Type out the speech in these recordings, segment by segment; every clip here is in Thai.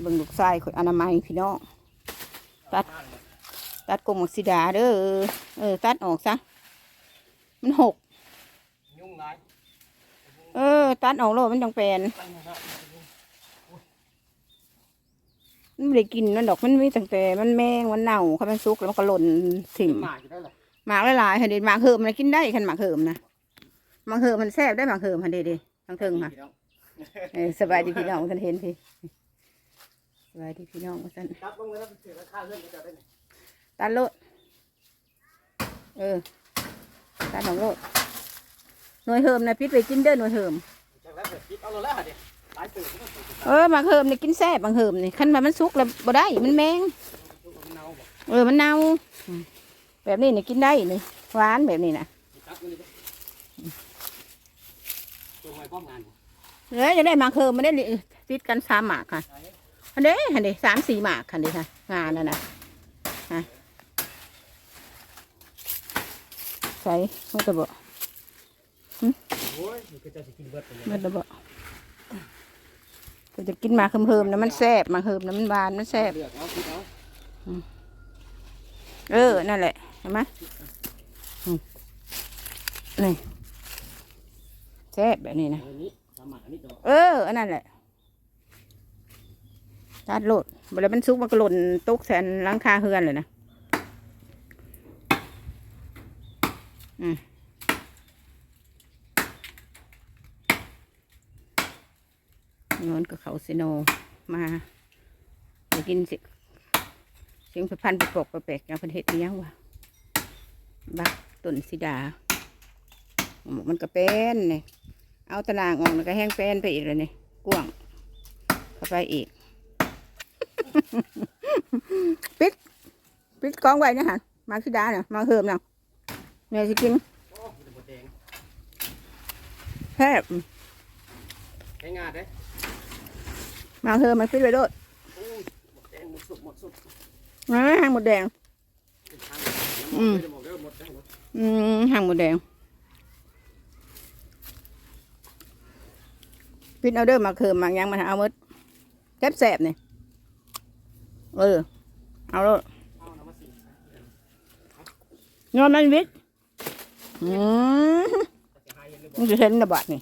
เบิ่งลูกชายข่อยอนามัยพี่น้องตัด ตัดกงมักซิดาเด้อเออ ตัดออกซะมันหกยุ่งหลายเออ ตัดออกโลดมันจังเป็นตั้งหน้ามันไม่ได้กินมันดอกมันมีตั้งแต่มันแมงมันเน่าเขามันสุกแล้วมันก็หล่นถิ่มหมาอยู่ได้เลยหมากหลายๆค่ะเด็ดหมากเหิมมันกินได้คันหมากเหิมนะหมากเหิมมันแซ่บได้หมากเหิมค่ะเด็ดๆทั้งเทิงค่ะเออสบายดีพี่น้องท่านเห็นพี่ส บายดีพี่น้องท่านตัดลงไปแล้วเสียราคาเรื่องจะได้ไหมตัดโลด เออตัดของโลด หน่วยเหิมนะพิษไปกินเด้อหน่วยเหิมจากแล้วเสร็จคิดเอาเลยแล้วเดี๋ยวหลายตื่นก็ต้องตื่นเออหมากเหิมนี่กินแซ่บหมากเหิมนี่คันว่ามันสุกแล้วบ่ได้มันแมงทุกคนเน่าบอกเออมันเน่าอืมแบบนี้นี่กินได้นี่หวานแบบนี้นะตัดเลยตัวไว้ป้อมงานเอ้ยจะได้หมากเคิมไม่ได้ติดกันสามหมากค่ะ อันเด้อันเด้สามสี่หมากค่ะนี่ค่ะงานนั่นนะฮะใส่มันจะบอกโอ้ยมันก็จะกินเบิดไปเลยมันจะบอกก็จะกินหมาเคิมๆนะมันแซ่บมาเคิมนะมันหวานมันแซ่บเออ นั่นแหละเห็นไหมนี่แซ่บแบบนี้นะเอออันนั้นแหละ ตัดโลดเวลามันซุกมันก็หล่นตกแทนหลังคาเฮือนเลยนะอืมนอนกับเขาซิโนมาไปกินสิเสียงพันไปปกไปแปลกอย่างประเทศนี้ยังวะบักต้นสิดา มันก็เป็นนี่เอาตารางออกแล้วก็แห้งแป้นไปอีกเลยเนี่ยกว้างเข้าไปอีก ปิดปิดกองไว้นะฮะมาคือดาเนี่ยมาเฮิมเนาะเนี่ยสิกินโอ้ยหมดแดงแทบใช้งานได้มาเฮิมมันปิดไว้โดดโอ้ยหมดแดงหมดสุดหมดสุดนะหางหมดแดงอืมจะบอกได้หมดได้หมดอืมหางหมดแดงปิดเอาเด้อมาเฮิมมายังมันเอาหมดแซ่บแสบๆนี่ เออ เอาโลดเอาน้ำมาสิงอนมันวิทย์อืมจะหายเห็นหรือมันจะเห็นระบาดนี่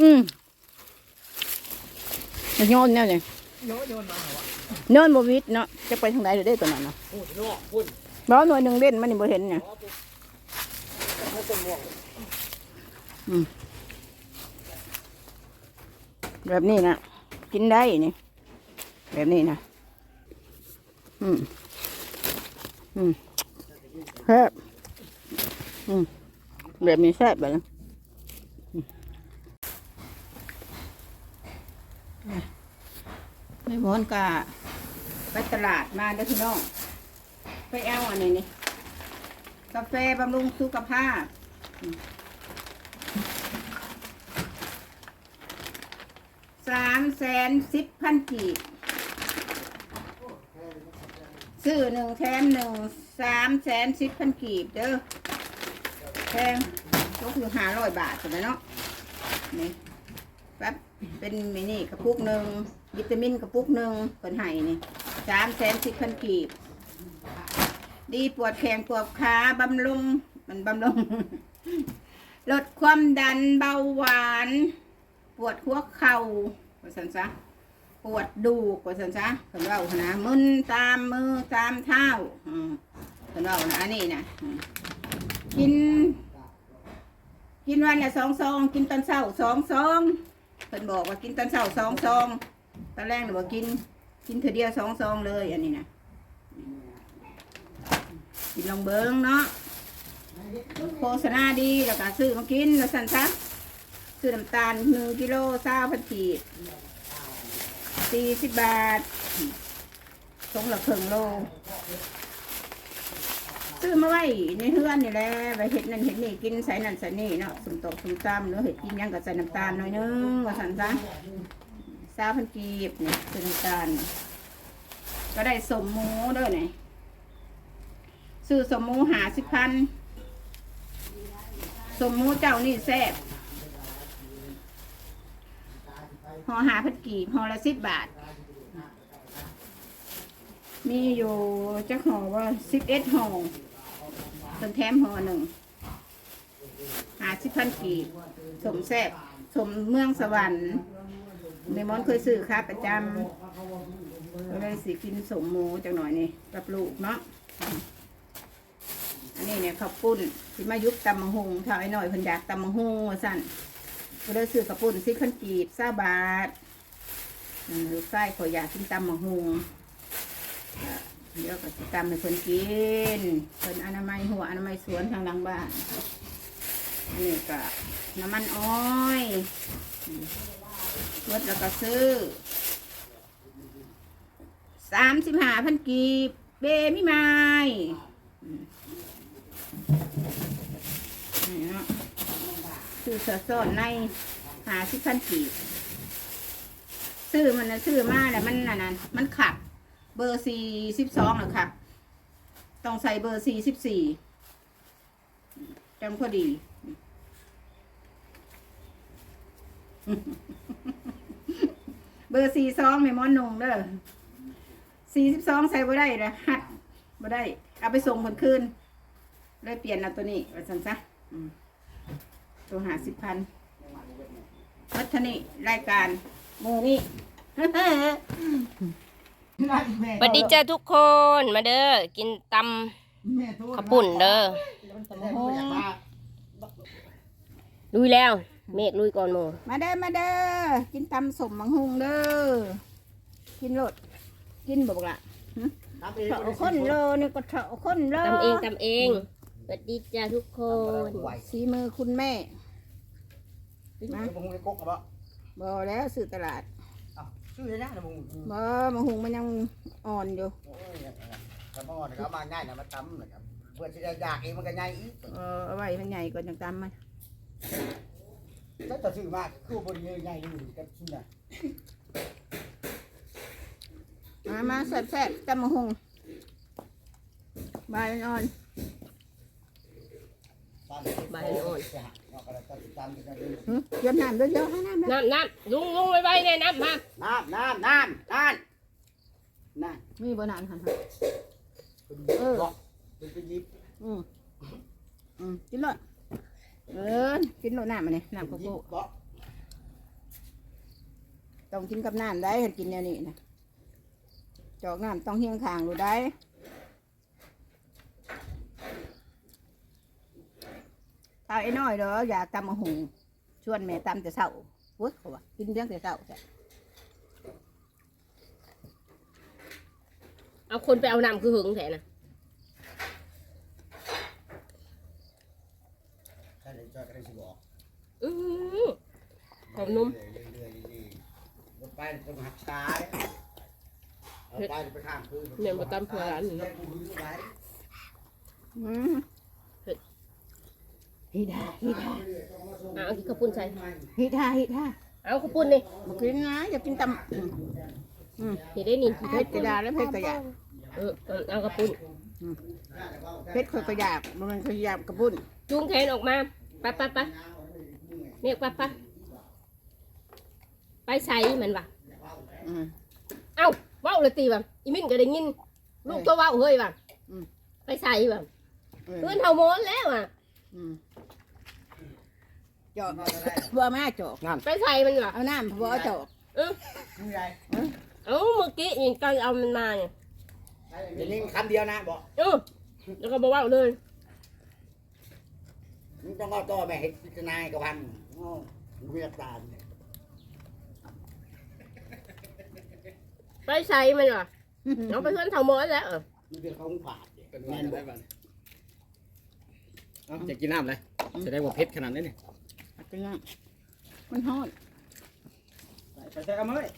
อืมมันโยนเนี่ยนี่โยนโยนมาเหรอวะโยนบวิดเนาะจะไปทางไหนเดี๋ยวได้ตัวนั้นเนาะพูดนอกพูดร้อนหน่วยหนึ่งเล่นมันนี่บ่เห็นเนี่ยอ๋อพูดไม่ต้นม่วงแบบนี้นะกินได้นี่แบบนี้นะ อืมอืมแซ่บอืมแบบนี้แซ่บแบบนี้อืมไม่มอนกะไปตลาดมาเด้อพี่น้อง ไปเอาอันนี้นี่กาแฟบำรุงสุขภาพสามแสนสิบพันกีบ ซื้อหนึ่งแถมหนึ่งสามแสนสิบพันกีบเด้อแพงก็คือห้าร้อยบาทใช่ไหมเนาะนี่แป๊บเป็นมินี่กระปุกหนึ่งวิตามินกระปุกหนึ่งเป็นไห้นี่สามแสนสิบพันกีบ ดีปวดแขนปวดขาบำรุงมันบำรุงลดความดันเบาหวาน ปวดหัวเข่าว่าสันซะ ปวดดูกว่าสันซะเพิ่นเว่านะมึนตามมือตามเท้าอืมเพิ่นเว่านะอันนี้นะกิน กินวันละสองซองกินตอนเช้าสองซองเพิ่นบอกว่ากินตอนเช้าสองซองตอนแรกหนูบอกกิน กินเถอเดียวสองซองเลยอันนี้นะกินลองเบิ้งเนาะโฆษณาดีแล้วก็ซื้อมากินแล้วสันซะซื้อน้ำตาลหนึ่งกิโลเศร้าพันขีด สี่สิบบาทสงละครึ่งโล ซื้อมาไว้ในเฮือนนี่แหละไปเห็ดนั่นเห็ดนี่กินใส่นั่นใส่นี่เนาะสมตกสมตำหรือเห็ดกินยังกับใส่น้ำตาลหน่อยนึงว่าสั่นซะเศร้าพันกีบเนี่ยซื้อน้ำตาล ก็ได้สมหมูด้วยเนี่ยซื้อสมหมูหาสิบพันสมหมูเจ้านี่แซ่บ ห่อหาพันกีบห่อละสิบบาท มีอยู่จักห่อว่าสิบเอ็ดห่อส่วนแถมห่อหนึ่งหาสิบพันกีบสมแซบสมเมืองสวรรค์ในมอนเคยซื้อค้าประจำก็เลยสิกินสมหมูจังหน่อยนี่กับลูกเนาะอันนี้เนี่ยข้าวปุ้นสิมายุบตำมะฮงถ้าไอ้หน่อยเพิ่นอยากตำมะฮงสั่น ก็เลยซื้อข้าวปุ้นสิบพันกีบซาบาทอืมลูกไส้ขอยอยากกินตำมะฮงเดี๋ยวก็สิตามให้เพิ่นกินเพิ่นอนามัยหัวอนามัยสวนทางหลังบ้านอันนี้ก็น้ำมันอ้อยรถแล้วก็ซื้อสามสิบห้าพันกีบเบมิไม้อืมนี่เนาะ ซื้อเสือซ่อนในหาสิบพันกีบซื้อมันนะซื้อมาแล้วมันน่ะนะมันขัดเบอร์สี่สิบสองนะครับ ต้องใส่เบอร์สี่สิบสี่จังพอดีเบอร์สี่สองไม่มอนนงเด้อสี่สิบสองใส่บ่ได้เลยหัดบ่ได้ เอาไปส่งคนคืนเลยเปลี่ยนเอาตัวนี้ไปสั่นซะ ตัวหาสิบพันวัฒนีรายการมือนี่ สวัสดีจ้าทุกคนมาเด้อกินตำข้าวปุ่นเด้อลุยแล้ว เมฆลุยก่อนโมมาเด้อมาเด้อกินตำสมมังหุงเด้อกินรสกินบอกละเถาคนโลนี่ก็เถาคนโลตำเองตำเองสวัสดีจ้าทุกคนสีมือคุณแม่ นะมึงไปกกกับบ่บอแล้วสื่อตลาดชื่อเลยนะมึงบอมังหุงมันยังอ่อนอยู่โอ้ยกระบอกนะครับมาง่ายนะมาตำนะครับเพื่อที่จะอยากเองมันก็ง่ายอีกเออเอาไว้มันใหญ่กว่าจังตำมันถ้าจะซื้อมากคือบริเวณใหญ่อยู่กับชิ้นน่ะมามาแซ่บแซ่บๆตำมังหุงใบอ่อน ใบอ่อนเราก็จะตำกันๆหึเดี๋ยวน้ำเดี๋ยวเดี๋ยวให้น้ำนะน้ำน้ำลุงลุงไว้ไว้เนี่ยน้ำมาน้ำน้ำน้ำน้ำน้ำมีบ่น้ำค่ะเออเป็นไปยิบอืมอืมกินเลยเออกินโลน้ำมาเนี่ยน้ำโกยิโก้บก็ต้องกินกับน้ำได้เห็นกินแนวนี้นะจอกน้ำต้องเฮียงข้างรู้ได้ ถ้าไอ้น้อยเด้ออยากตำมะฮุงชวนแม่ตำแต่เช้าโว้ยเขาว่ากินเพียงแต่เช้าจ้ะเอาคนไปเอาน้ำคือหึงแทนนะใช่เลยจอยก็ได้สิบอกอื้อหือหอมนุ่มเรื่อยๆรถไปตรงหักซ้ายเอาไปไปข้างคือเนี่ยมาตำเผื่อร้านนี่เนาะอืม ฮิดาฮิดาอะเอาข้าวปุ้นใส่ ฮิดาฮิดาเอาข้าวปุ้นนี่มากินนะอยากกินตำอืมอืมเห็นได้นี่เพชรกระดาแล้วเพชรกระยาเออเอาเอาข้าวปุ้นเพชรเคยกระยาบมันเคยยาบกระปุ้นจุงแขนออกมาไปไปไปเรียกไปไปไปใส่มันว่ะอืมเอ้าเว้าเลยตีว่ะอีมินก็ได้ยิน ลูกตัวเว้าเฮ้ยว่ะอืมไปใส่ว่ะเออเพื่อนเท่าโมนแล้วอะ อืมจอกบัวมาจอกไปใส่มันว่ะเอาน้ำบัวเอาจอกเออนี่ไงเอ้าเมื่อกี้ยิงตอนเอามันมาเนี่ยเดี๋ยวนี้คำเดียวนะบอกเออแล้วก็บอกว่าเลยมึงต้องเอาต่อแม่เห็ดพิจารณากับพันโอ้เวียดตาเนี่ยไปใส่มันว่ะน้องไปเพื่อนเท่าโมนแล้วเออมันเป็นของผาดเนี่ยเป็นแม่วันนได้บอกบันเอ้าจะกินน้ำเลยจะได้ว่าเผ็ดขนาดนั้นเนี่ย เอาเป็นน้ำมันฮอดไปใส่เอามาเลย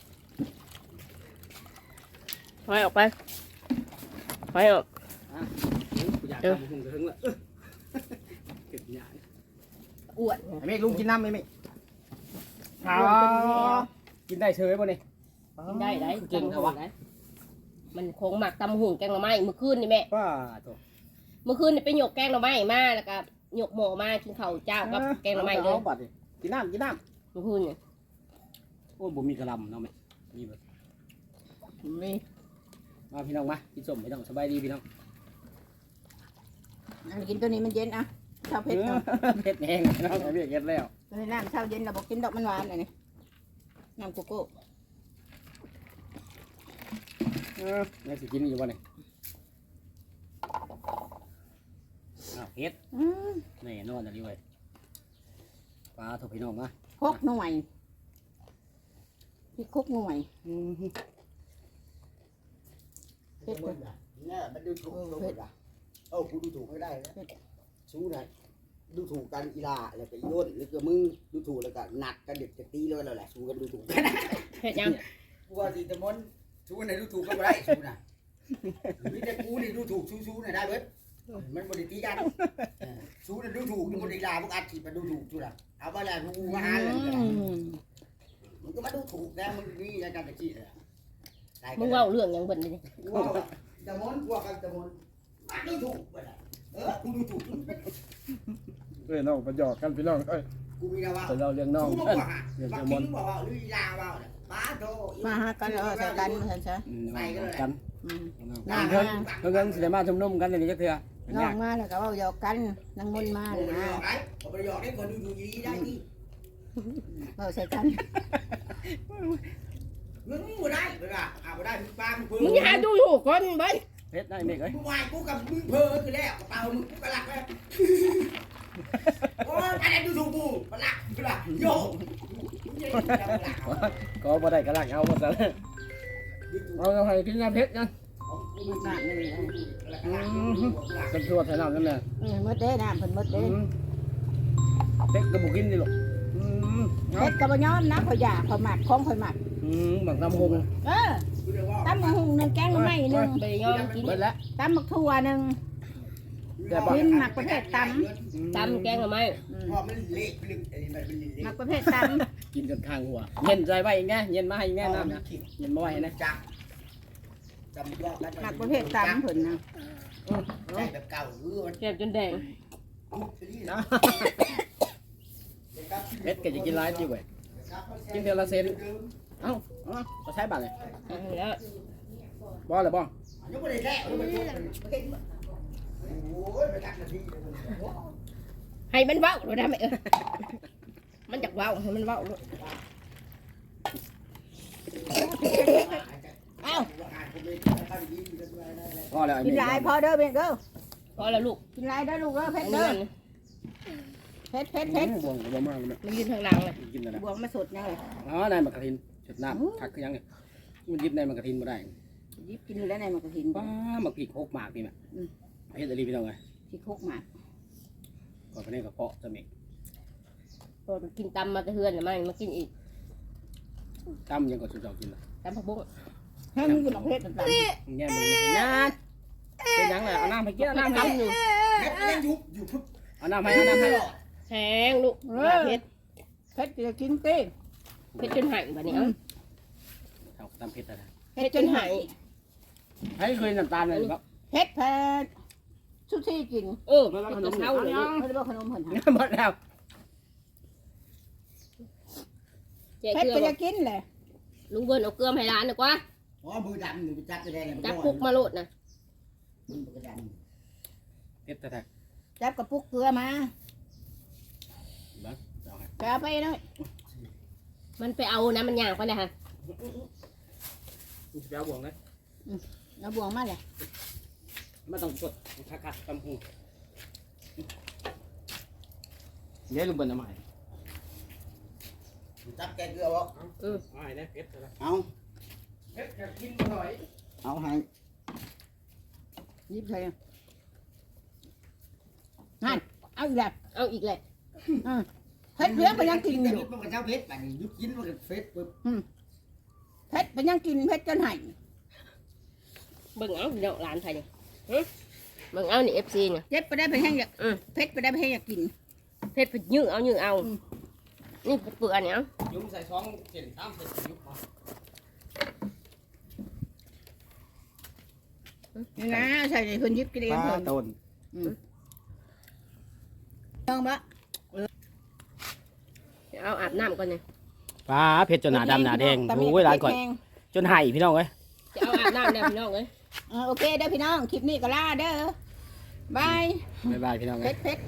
ถอยออกไปถอยออกกูอยากเออทำคงจะถึงละเก็บยาอ้วนไอ้เมฆลุงกินน้ำไหมเมฆอ๋อกินได้เฉยป่ะนี่กินได้ได้เก่งเขาวะได้มันคงหมักตำหุ่งแกงหน่อไม้เมื่อคืนนี่แม่ป้าตัวเมื่อคืนนี่ไปหยกแกงหน่อไม้มาแล้วก็ หยกหมูมากินข้าวเจ้ากับแกงหน่อไม้เลยอาบัดดิกินน้ำกินน้เมื่อคืนเนี่ยำโอ้บ่มีกระลำเนาะแม่มีแบบมีมาพี่น้องมากินส้มพี่น้องสบายดีพี่น้องอันกินตัวนี้มันเย็นอะชาวเพชรเนาะเผ็ดแห้งพี่น้องเอาเรียกเย็ดแล้วตัวนี้น้ำเช้าเย็นเราบอกกินดอกมันหวานอันนี้น้ำโกโก้เออยังสิกินอยู่บ่นี่ อ้าวเฮ็ดอืมแน่นอนอันนี้เว้ยปลาถูกพี่น้องมาคกหน่วยพี่คกหน่วยอืมเผ็ดเลยเนี่ยมันดูถูกตรงนี้ละเอ้ากูดูถูกไม่ได้นะสู้นะดูถูกกันอีลาแล้วก็อีโน่นแล้วก็มึงดูถูกแล้วก็หนักกันเด็กจะตีเลยแล้วแหละสู้กันดูถูกกันเฮ็ดยังกูว่าสิตะมนสู้ไหนดูถูกก็ไม่ได้สู้นะมีแต่กูนี่ดูถูกสู้ๆน่ะได้เบิด มันบ่ได้ตีกันเออสู้น่ะดูถูกนี่บ่ได้ลาพวกอาชีพมาดูถูกสู้น่ะเอาไปแล้วกูมาหาเลยอืมมึงก็มาดูถูกแล้วมึงนี่รายการตะกี้เลยได้มึงเว้าเรื่องหยังเบิ่นนี่กูว่าตะมนกูว่ากันตะมนมาดูถูกเบิดอะเออกูดูถูกเอ้ยน้องประหยอกกันพี่น้องเอ้ยกูมีนะว่าเดี๋ยวเราเลี้ยงน้องกูบอกเอ้ยว่าเลี้ยงบัเจ้ากมทิ้นงบอกว่าลุยลาว่าเนี่ยป้าโตมาหากันแล้วใส่กันเหมือนใช่อืมเอากันอืมเอาเพิ่งเพิ่งเพิ่งสิได้มาชุมนุมกันอย่างนี้จักเทื่อเป็ นน้อยางกมาแล้วก็เว่าหยอกกันนางมนต์มากูเลยไปหยนะอกไอ้กูไปหยอกได้คนดูดูดีได้ที่เว่าใส่กันมึงบ่ได้เวลาอ่าบ่ได้มึงป้ามึงเพิ่มึงอย่าหาดูถูกคนเบิ่นเพชรได้เมฆเอ้ยมึงวายกูกับมึงเพ้อคือแล้วกระเป๋ามึงกูกระลักแล้วโอ้ยอะไรดูถูกกูกระลักกระลักโยกมึงจะได้กระลักเอาก็บ่ได้กระลักเอาบ่ซะเอาเอาให้กินน้ำเพชรนะมั นมากนี่เลยกันทั่วไทยน้ำนั่นแหละอืมมดเด้น้ำเพิ่นมดอืเด้มเพชรก็บ่กินดิลูกอืมเพเอาชรกระบย้อมนะเขาอยากเขาหมักของเขาหมักอืมบางตำหงเออตำมะฮุงหนึ่งแกงหน่อไม้หนึ่งบ่ได้ยอมกินเบิดแล้วตำมะทั่วหนึ่งกินหมักประเภทตตำแกงหน่อไม้อืมพอมันเละลึกอันนี้มันเป็นเละหมักประเภทตกินจนข้างหัวเย็นใจไว้อีกแง่เย็นมาให้อีกแง่น้ำนะเย็นมาไว้นะจับ จำยอดำหมักประเภทตำเพิ่นนะใจแบบเก่าเออมันแซ่บจนแดงเพชรก็จะกินร้ายจิ๋วเว้ยกินเทอละเซนเอ้าเอ้าก็ใช้บัตรเลยเอาแล้วบ่เลยบ่ยังไม่ได้แท้ยังไม่ได้โอ้ยไปกัดนาทีให้มันเว้าบ่ได้ไหมเออมันจักเว้าให้มันเว้าลูก เอ้า พอแล้วไอ้กินเมฆหลายพอเด้อเบนเด้อพอแล้วลูกกินหลายเด้อลูกเด้อเพอัชนรนี้เด้อมันเพชรเพชรเพชรบวงก็บ่มากเลยแม่มันยืนทางหลังเลยกินแล้วนะบวงมาสดยังเลยอ๋อนายมากระทินจุดน้ำคักคือยังไงมันยิบนายมากระทินบ่ได้ยิบกินอยู่แล้วในมันก็หินป้ามาพริกหกหมากนี่แม่เฮ็ดอะไรพี่น้องไงที่คุกหมากก่อนไปนี่กระเพาะจะเมฆพอกินตำมาแต่เฮือนน่ะมันมากินอีกจำยังก่อนสุดจอกินละตำผักบุ้งให้มันกินหมักเพชรต่างแง่มืองาน เป็นยังไงเอาน้ำให้กินเอาน้ำให้ตำอยู่เฮ็ดยังยุบอยู่พุทธเอาน้ำให้เอาน้ำให้แพงลูกว่าเพชรๆเพชรจะกินเต้เพชรจนหายบัดนี้เอ้าเอาตำเพชรอะไรเพชรจนหายให้เคยน้ำตาลเลยครับเพชรเพชรชุดที่กินเออเพชรกระเช้าเอาเลยเนาะลูกเขาจะบอกขนมเพิ่นหาหมดแล้วแจกเพชรเกลืก็อจะกินแหละลุงเบิ้ลเอาเกลือมาให้ร้านดีกว่าอ๋อมือดำหนึ่งไปจับกระแดงจับคุกมาโลดนะ มือกระแดงเพชรแท้จับกระปุกเกลือมาๆบ้างเอาให้จะเอาไปหน่อยมันไปเอานะมันย่างไปเลยฮะจะเอาบวงเลยเอาบวงมาเลยไม่ต้องกดคักๆตำหูเดี๋ยวลุงเบิ้ลเอาใหม่จับแกเกลือบ่เอาให้นะเพชรอะไรเอาเพชรอยากกินหน่อยเอาให้ ยิบใส่นั่นเอาอีกแล้วเอาอีกเลยเพชรเหลืองไปยังกินอยู่มันก็เจ้าเพชรบัดนี้ยุบกินมันก็เฟชปึ๊บเพชรไปยังกินเพชรจนไหายเบิ่งเอาเดี๋ยวร้านไทยเนี่ยหึเบิ่งเอานี่เอฟซีเนี่ยเจ็บไปได้ไปแห้งอยากอืมเพชรไปได้ไปแห้งอยากกิน เพชรไปยื้อเอายื้อเอาอืมนี่เปลือกเนี่ยเอายุ่งใส่ซองเจ็ดสามเจ็ดยุบมา นี่นะใส่ในคนยิบกินเองเพิ่นต้นน้องบะเอาอาบน้ำก่อนเนี่ยปลาเพชรจนหนาดำหนาแดงโอ้ยร้านก่อยจนไห้พี่น้องเอ้ยจะเอาอาบน้ำเนี่ยพี่น้องเอ้ยเออโอเคเด้อพี่น้อง คลิปนี้ก็ลาเด้อบาย บ๊ายบายพี่น้องเพเอ้ยชรเพชร